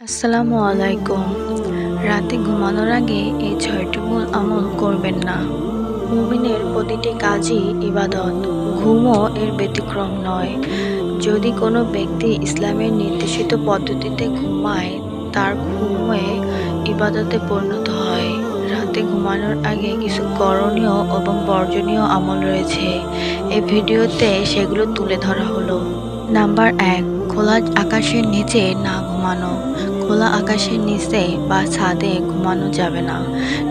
আসসালামু আলাইকুম। রাতে ঘুমানোর আগে এই ছয়টি মূল আমল করবেন না। মুমিনের প্রতিটি কাজই ইবাদত, ঘুমও এর ব্যতিক্রম নয়। যদি কোনো ব্যক্তি ইসলামের নির্দেশিত পদ্ধতিতে ঘুমায়, তার ঘুমে ইবাদতে পরিণত হয়। রাতে ঘুমানোর আগে কিছু করণীয় এবং বর্জনীয় আমল রয়েছে। এই ভিডিওতে সেগুলো তুলে ধরা হলো। নাম্বার এক খোলা আকাশের নিচে না ঘুমানো, খোলা আকাশের নিচে বা ছাদে ঘুমানো যাবে না।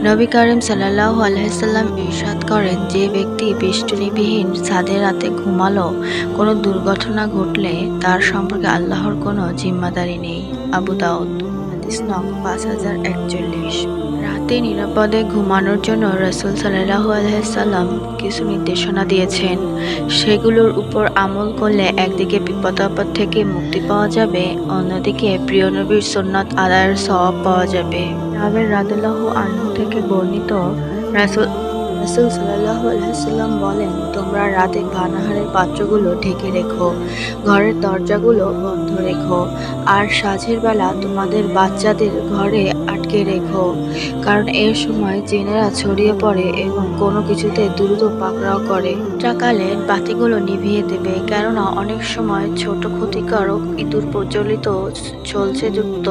নবী করিম সাল্লাহ আলহিসাল্লাম ইরশাদ করেন, যে ব্যক্তি বেষ্টনীবিহীন ছাদে রাতে ঘুমালো, কোনো দুর্ঘটনা ঘটলে তার সম্পর্কে আল্লাহর কোনো জিম্মাদারি নেই। আবু দাউদ, হাদিস নং পাঁচ হাজার একচল্লিশ। রাতে নিরাপদে ঘুমানোর জন্য রসুল সাল্লাহ আলহিসাল্লাম কিছু নির্দেশনা দিয়েছেন। সেগুলোর উপর আমল করলে একদিকে বিপদ আপদ থেকে মুক্তি পাওয়া যাবে, অন্যদিকে প্রিয় নবীর সুন্নত আদায়ের সওয়াব পাওয়া যাবে। জাবের রাদুল্লাহ আনহু থেকে বর্ণিত রাসুল রাসুল সাল্লাহ আলহিসাল্লাম বলেন, তোমরা রাতে পানাহারের পাত্রগুলো ঢেকে রেখো, ঘরের দরজাগুলো বন্ধ রেখো, আর সাঁঝের বেলা তোমাদের বাচ্চাদের ঘরে আটকে রেখো। কারণ এর সময় জেনেরা ছড়িয়ে পড়ে এবং কোনো কিছুতে দ্রুত পাকড়াও করে। সকালে বাতিগুলো নিভিয়ে দেবে, কেননা অনেক সময় ছোট ক্ষতিকারক ইঁদুর প্রচলিত চলছে যুক্ত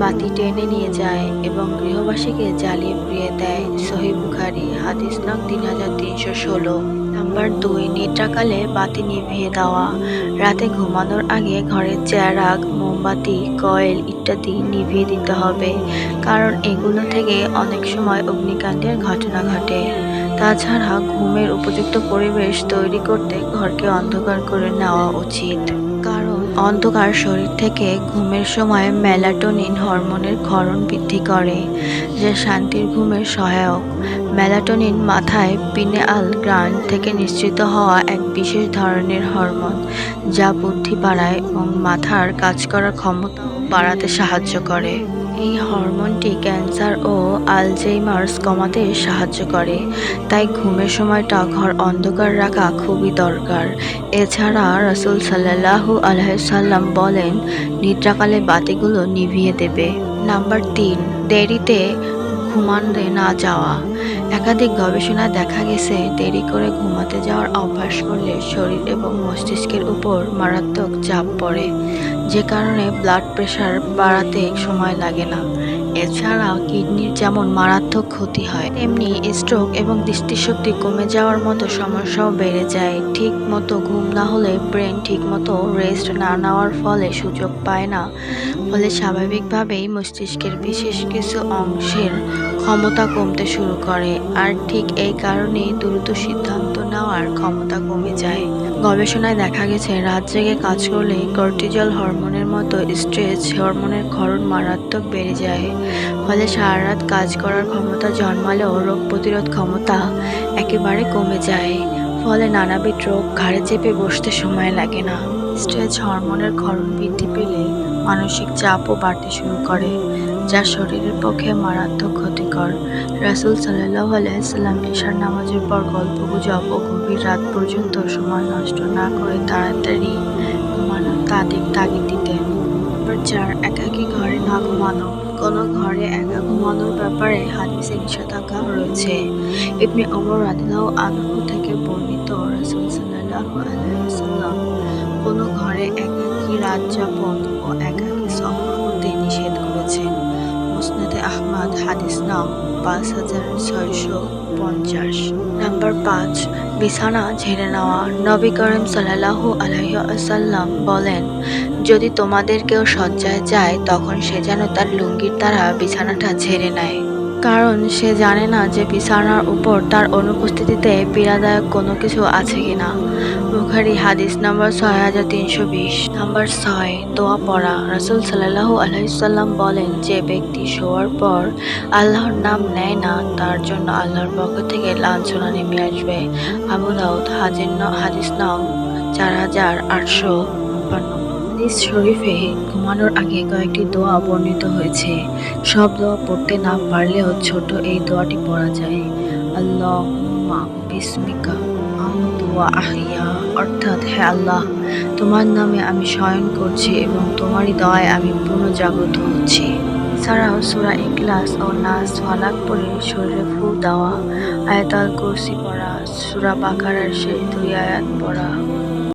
বাতি টেনে নিয়ে যায় এবং গৃহবাসীকে জ্বালিয়ে পুড়িয়ে দেয়। সহি বুখারি, হাদিস নং তিন হাজার তিনশো ষোলো। নাম্বার দুই নিদ্রাকালে বাতি নিভিয়ে দেওয়া। রাতে ঘুমানোর আগে ঘরের চেরাগ, মোমবাতি, কয়েল ইত্যাদি নিভিয়ে দিতে হবে। কারণ এগুলো থেকে অনেক সময় অগ্নিকাণ্ডের ঘটনা ঘটে। তাছাড়া ঘুমের উপযুক্ত পরিবেশ তৈরি করতে ঘরকে অন্ধকার করে নেওয়া উচিত। কারণ অন্ধকার শরীর থেকে ঘুমের সময় মেলাটোনিন হরমোনের ক্ষরণ বৃদ্ধি করে, যা শান্তির ঘুমের সহায়ক। মেলাটোনিন মাথায় পিনেআল গ্রান্ড থেকে নিঃসৃত হওয়া এক বিশেষ ধরনের হরমোন, যা বুদ্ধি বাড়ায় এবং মাথার কাজ করার ক্ষমতা বাড়াতে সাহায্য করে। এই হরমোনটি ক্যান্সার ও আলজেইমার্স কমাতে সাহায্য করে। তাই ঘুমের সময়টা ঘর অন্ধকার রাখা খুবই দরকার। এছাড়া রসুল সাল্লাহু আলহাম বলেন, নিদ্রাকালে বাতিগুলো নিভিয়ে দেবে। নাম্বার তিন, দেরিতে ঘুমাতে না যাওয়া। একাধিক গবেষণায় দেখা গেছে, দেরি করে ঘুমাতে যাওয়ার অভ্যাস করলে শরীর এবং মস্তিষ্কের উপর মারাত্মক চাপ পড়ে। যে কারণে ব্লাড প্রেশার বাড়াতে সময় লাগে না। এছাড়া কিডনির যেমন মারাত্মক ক্ষতি হয়, তেমনি স্ট্রোক এবং দৃষ্টিশক্তি কমে যাওয়ার মতো সমস্যাও বেড়ে যায়। ঠিক মতো ঘুম না হলে ব্রেন ঠিক মতো রেস্ট না নেওয়ার ফলে সুযোগ পায় না। ফলে স্বাভাবিকভাবেই মস্তিষ্কের বিশেষ কিছু অংশের ক্ষমতা কমতে শুরু করে। আর ঠিক এই কারণেই দ্রুত সিদ্ধান্ত নেওয়ার ক্ষমতা কমে যায়। গবেষণায় দেখা গেছে, রাত জেগে কাজ করলে কর্টিজল হরমোনের মতো স্ট্রেস হরমোনের ক্ষরণ মারাত্মক বেড়ে যায়। ফলে সারা রাত কাজ করার ক্ষমতা জন্মালেও রোগ প্রতিরোধ ক্ষমতা একেবারে কমে যায়। ফলে নানাবিধ রোগ ঘাড়ে চেপে বসতে সময় লাগে না। স্ট্রেস হরমোনের ক্ষরণ বৃদ্ধি পেলে মানসিক চাপও বাড়তে শুরু করে। যা শরীরের পক্ষে মারাত্মক ক্ষতিকর। রাসুল সাল্লাহ আলাইসাল্লাম এশার নামাজের পর গল্প গুজব ও গভীর রাত পর্যন্ত সময় নষ্ট না করে তাড়াতাড়ি ঘুমানোর তাদের তাগিদ দিতেন চার একাকী ঘরে না ঘুমানো, কোনো ঘরে একা ঘুমানোর ব্যাপারে হাদিসে নিষেধাজ্ঞা রয়েছে। ইবনে ওমর রাদিল্লাহ আনহু থেকে বর্ণিত রাসুল সাল্লাহ আলাইসাল্লাম কোনো ঘরে একাকী রাত যাপন ও একাকী হাদিস নাম পাঁচ হাজার ছয়শো পঞ্চাশ। নাম্বার পাঁচ, বিছানা ঝেড়ে নেওয়া। নবী করিম সাল্লাহু আসাল্লাম বলেন, যদি তোমাদের কেউ শয্যায় যায়, তখন সে যেন তার লুঙ্গির দ্বারা বিছানাটা ঝেড়ে নেয়। কারণ সে জানে না যে বিছানার উপর তার অনুপস্থিতিতে পীড়াদায়ক কোনো কিছু আছে কিনা। বুখারি হাদিস নাম্বার ছয় হাজার তিনশো বিশ। নাম্বার ছয়, দোয়া পড়া। রাসুল সাল্লাহু আলহিসাল্লাম বলেন যে ব্যক্তি শোয়ার পর আল্লাহর নাম নেয় না, তার জন্য আল্লাহর পক্ষ থেকে লাঞ্ছনা নেমে আসবে। আবু দাউদ হাজির হাদিস নাম চার হাজার আটশো হাদিস শরীফে ঘুমানোর আগে কয়েকটি দোয়া বর্ণিত হয়েছে। সব দোয়া পড়তে না পারলেও ছোট এই দোয়াটি পড়া যায়। আল্লাহ বিসমিকা আহিয়া অর্থাৎ, হে আল্লাহ, তোমার নামে আমি শয়ন করছি এবং তোমারই দয়ায় আমি পুনর্জাগৃত হচ্ছি। এছাড়াও সুরা ইকলাস ও নাস ফালাক পরে শরীরে ফু দেওয়া, আয়াতাল কুরসি পড়া, সুরা বাকারার শেষ দুই আয়াত পড়া।